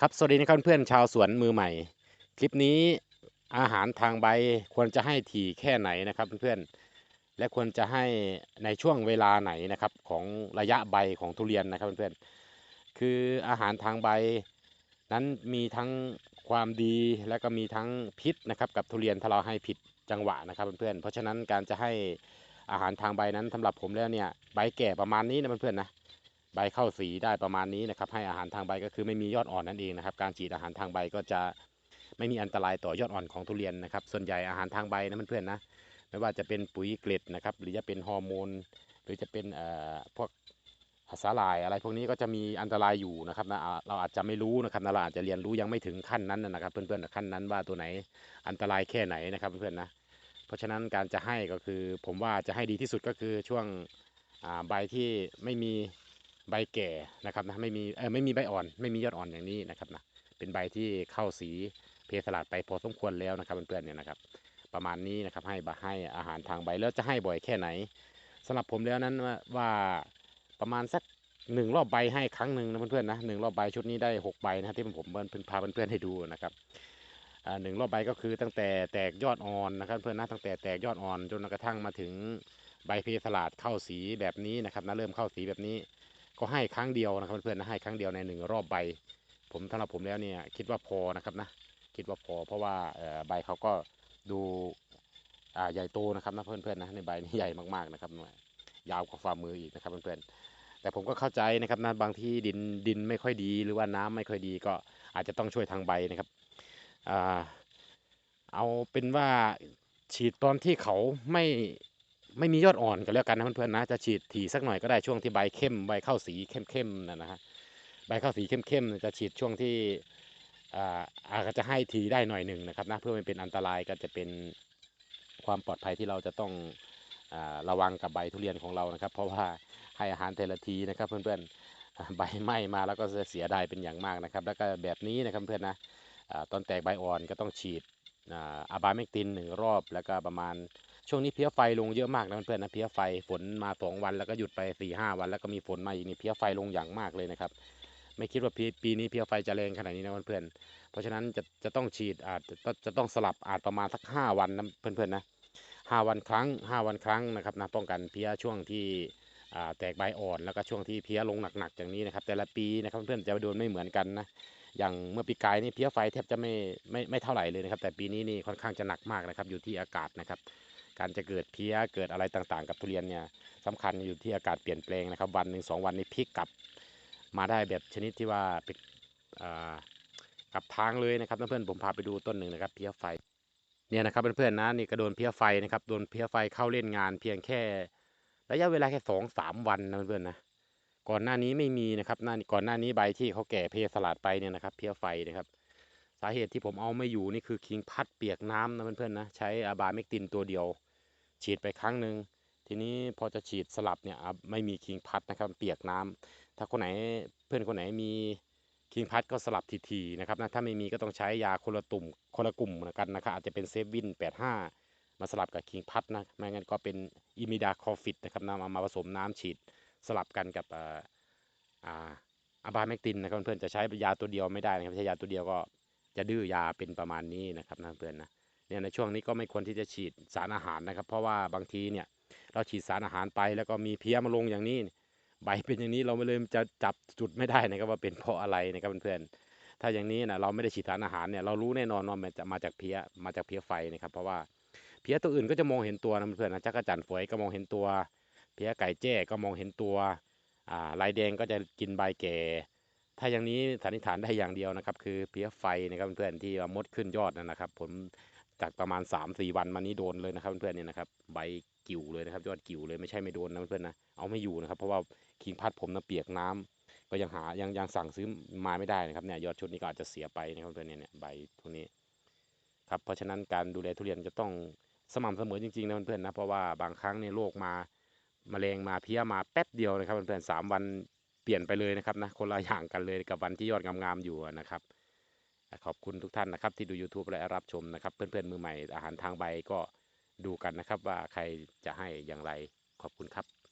ครับสวัสดีนะครับเพื่อนชาวสวนมือใหม่ คลิปนี้อาหารทางใบควรจะให้ถี่แค่ไหนนะครับเพื่อนๆและควรจะให้ในช่วงเวลาไหนนะครับของระยะใบของทุเรียนนะครับเพื่อนๆคืออาหารทางใบนั้นมีทั้งความดีและก็มีทั้งพิษนะครับกับทุเรียนถ้าเราให้ผิดจังหวะนะครับเพื่อนๆเพราะฉะนั้นการจะให้อาหารทางใบนั้นสำหรับผมแล้วเนี่ยใบแก่ประมาณนี้นะเพื่อนๆนะ ใบเข้าสีได้ประมาณนี้นะครับ ให้อาหารทางใบก็คือไม่มียอดอ่อนนั่นเองนะครับ การฉีดอาหารทางใบก็จะไม่มีอันตรายต่อยอดอ่อนของทุเรียนนะครับ ส่วนใหญ่อาหารทางใบนะเพื่อนๆนะไม่ว่าจะเป็นปุ๋ยเกล็ดนะครับ หรือจะเป็นฮอร์โมน หรือจะเป็นเอ่อพวกสาหร่ายอะไรพวกนี้ก็จะมีอันตรายอยู่นะครับนะเราอาจจะไม่รู้นะครับนะเราอาจจะเรียนรู้ยังไม่ถึงขั้นนั้นนะครับ เพื่อนๆขั้นนั้นว่าตัวไหนอันตรายแค่ไหนนะครับเพื่อนๆนะเพราะฉะนั้นการจะให้ก็คือ ผมว่าจะให้ดีที่สุดก็คือช่วงใบที่ไม่มี ใบแก่นะครับนะไม่มีเออไม่มีใบอ่อน ไม่มียอดอ่อนอย่างนี้นะครับนะเป็นใบที่เข้าสีเพสลาดไปพอสมควรแล้วนะครับเพื่อนๆเนี่ยนะครับ ประมาณนี้นะครับให้ให้อาหารทางใบแล้วจะให้บ่อยแค่ไหนสำหรับผมแล้วนั้นว่าประมาณสักหนึ่งรอบใบให้ครั้งหนึ่งนะเพื่อนๆนะหนึ่งรอบใบชุดนี้ได้หกใบนะที่ผมเพิ่งพาเพื่อนๆให้ดูนะครับหนึ่งรอบใบก็คือตั้งแต่แตกยอดอ่อนนะครับเพื่อนนะตั้งแต่แตกยอดอ่อนจนกระทั่งมาถึงใบเพสลาดเข้าสีแบบนี้นะครับนะเริ่มเข้าสีแบบนี้ ก็ให้ครั้งเดียวนะครับเพื่อนๆนะให้ครั้งเดียวในหนึ่งรอบใบ ผมสำหรับผมแล้วเนี่ยคิดว่าพอนะครับนะคิดว่าพอเพราะว่าใบเขาก็ดูใหญ่โตนะครับนะเพื่อนๆนะในใบนี้ใหญ่มากๆนะครับยาวกว่าฝ่ามืออีกนะครับเพื่อนๆแต่ผมก็เข้าใจนะครับนะบางที่ดินดินไม่ค่อยดีหรือว่าน้ำไม่ค่อยดีก็อาจจะต้องช่วยทางใบนะครับอเอาเป็นว่าฉีดตอนที่เขาไม่ ไม่มียอดอ่อนก็แล้วกันนะเพื่อนๆนะจะฉีดถี่สักหน่อยก็ได้ช่วงที่ใบเข้มใบเข้าสีเข้มๆนะนะฮะใบเข้าสีเข้มๆจะฉีดช่วงที่อาจจะให้ทีได้หน่อยหนึ่งนะครับนะเพื่อไม่เป็นอันตรายก็จะเป็นความปลอดภัยที่เราจะต้องอระวังกับใบทุเรียนของเรานะครับ เพราะว่าให้อาหารเทละทีนะครับ เพื่อนๆใบไหม้มาแล้วก็จะเสียดายเป็นอย่างมากนะครับ แล้วก็แบบนี้นะครับเพื่อนนะตอนแตกใบอ่อนก็ต้องฉีดอาบาเมกตินหนึ่งรอบแล้วก็ประมาณ ช่วงนี้เพี้ยไฟลงเยอะมากนะเพื่อนนะเพี้ยไฟฝนมาสองวันแล้วก็หยุดไป4ี่ห้าวัน แล้วก็มีฝนมาอีกนี่เพี้ยไฟลงอย่างมากเลยนะครับ ไม่คิดว่าปีปีนี้เพี้ยไฟจะแรงขนาดนี้นะเพื่อนๆเพราะฉะนั้นจะจะต้องฉีดอาจจะจะต้องสลับอาจประมาณสักห้าวันนะเพื่อนๆนะห้าวันครั้งห้าวันครั้งนะครับนะป้องกันเพี้ยช่วงที่แตกใบอ่อนแล้วก็ช่วงที่เพี้ยลงหนักๆอย่างนี้นะครับ แต่ละปีนะครับเพื่อนๆจะโดนไม่เหมือนกันนะอย่างเมื่อปีกายนี่เพี้ยไฟแทบจะไม่ไม่ไม่เท่าไหร่เลยนะครับ แต่ปีนี้นี่ค่อนข้างจะหนักมากนะครับ อยู่ที่อากาศนะครับ การจะเกิดเพี้ยเกิดอะไรต่างๆ กับทุเรียนเนี่ยสำคัญอยู่ที่อากาศเปลี่ยนแปลงนะครับ วันหนึ่งสองวันนี้พลิกกลับมาได้แบบชนิดที่ว่าเป็นกลับทางเลยนะครับเพื่อนผมพาไปดูต้นหนึ่งนะครับ เพี้ยไฟเนี่ยนะครับเพื่อนๆนะนี่ก็โดนเพี้ยไฟนะครับโดนเพี้ยไฟเข้าเล่นงาน เพียงแค่ ระยะเวลาแค่สองสามวันนะเพื่อนๆนะก่อนหน้านี้ไม่มีนะครับหน้าก่อนหน้านี้ใบที่เขาแก่เพสลัดไปเนี่ยนะครับ เพี้ยไฟนะครับ สาเหตุที่ผมเอาไม่อยู่นี่คือคิงพัดเปียกน้ำนะเพื่อนๆนะใช้อาบาเมกตินตัวเดียว ฉีดไปครั้งหนึ่งทีนี้พอจะฉีดสลับเนี่ยไม่มีคิงพัดนะครับเปียกน้ำถ้าคนไหนเพื่อนคนไหนมีคิงพัดก็สลับทีๆนะครับนะถ้าไม่มีก็ต้องใช้ยาคนละตุ่มคนละกลุ่มกันนะครับอาจจะเป็นเซฟวิน 85 มาสลับกับคิงพัดนะไม่งั้นก็เป็นอิมิดาคอฟิตนะครับนำมาผสมน้ำฉีดสลับกันกับอาบาเมกตินนะครับเพื่อนจะใช้ยาตัวเดียวไม่ได้นะครับใช้ยาตัวเดียวก็จะดื้อยาเป็นประมาณนี้นะครับนะเพื่อนนะ เนี่ยในช่วงนี้ก็ไม่ควรที่จะฉีดสารอาหารนะครับ เพราะว่าบางทีเนี่ยเราฉีดสารอาหารไปแล้วก็มีเพี้ยมาลงอย่างนี้ ใบเป็นอย่างนี้เราไม่เลยจะจับจุดไม่ได้นะครับว่าเป็นเพราะอะไรนะครับเพื่อนๆถ้าอย่างนี้นะเราไม่ได้ฉีดสารอาหารเนี่ยเรารู้แน่นอนว่ามันจะมาจากเพี้ยมาจากเพี้ยไฟนะครับ เพราะว่าเพี้ยตัวอื่นก็จะมองเห็นตัวนะเพื่อนนะจักรจันทร์ฝอยก็มองเห็นตัว เพี้ยไก่แจ้ก็มองเห็นตัวอ่าลายแดงก็จะกินใบแก่ถ้าอย่างนี้สันนิษฐานได้อย่างเดียวนะครับ คือเพี้ยไฟนะครับเพื่อนๆที่มดขึ้นยอดนะครับ ผม จากประมาณ3-4วันมานี้โดนเลยนะครับเพื่อนๆเนี่ยนะครับใบกิ่วเลยนะครับยอดกิ่วเลยไม่ใช่ไม่โดนนะเพื่อนๆนะเอาไม่อยู่นะครับเพราะว่าคิงพัดผมนะเปียกน้ำก็ยังหายังยังสั่งซื้อมาไม่ได้นะครับเนี่ยยอดชุดนี้ก็อาจจะเสียไปนะครับเพื่อนเนี่ยใบพวกนี้ครับเพราะฉะนั้นการดูแลทุเรียนจะต้องสม่ำเสมอจริงๆนะเพื่อนๆนะเพราะว่าบางครั้งเนี่ยโรคมามาแมลงมาเพี้ยมาแป๊บเดียวนะครับเพื่อนๆสามวันเปลี่ยนไปเลยนะครับนะคนละอย่างกันเลยกับวันที่ยอดงามๆอยู่นะครับ ขอบคุณทุกท่านนะครับที่ดู YouTube และรับชมนะครับ เพื่อนๆมือใหม่อาหารทางใบก็ดูกันนะครับ ว่าใครจะให้อย่างไรขอบคุณครับ